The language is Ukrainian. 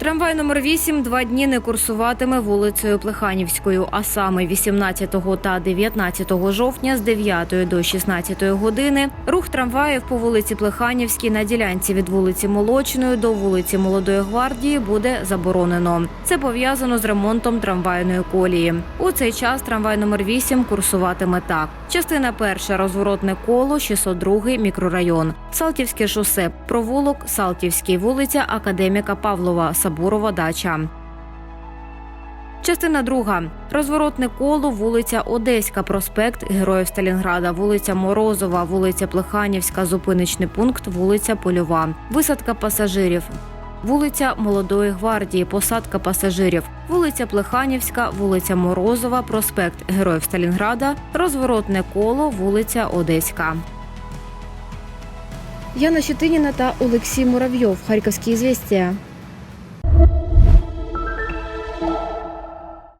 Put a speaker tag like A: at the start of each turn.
A: Трамвай номер 8 два дні не курсуватиме вулицею Плеханівською, а саме 18 та 19 жовтня з 9 до 16 години рух трамваїв по вулиці Плеханівській на ділянці від вулиці Молочної до вулиці Молодої гвардії буде заборонено. Це пов'язано з ремонтом трамвайної колії. У цей час трамвай номер 8 курсуватиме так: частина перша розворотне коло, 602 мікрорайон, Салтівське шосе, провулок, Салтівський, вулиця Академіка Павлова, Сабурова дача. Частина друга розворотне коло, вулиця Одеська, проспект Героїв Сталінграда, вулиця Морозова, вулиця Плеханівська, зупиничний пункт, вулиця Польова, висадка пасажирів. Вулиця Молодої гвардії, посадка пасажирів, вулиця Плеханівська, вулиця Морозова, проспект Героїв Сталінграда, розворотне коло, вулиця Одеська.
B: Яна Щетиніна та Олексій Муравйов. Харківські звістя.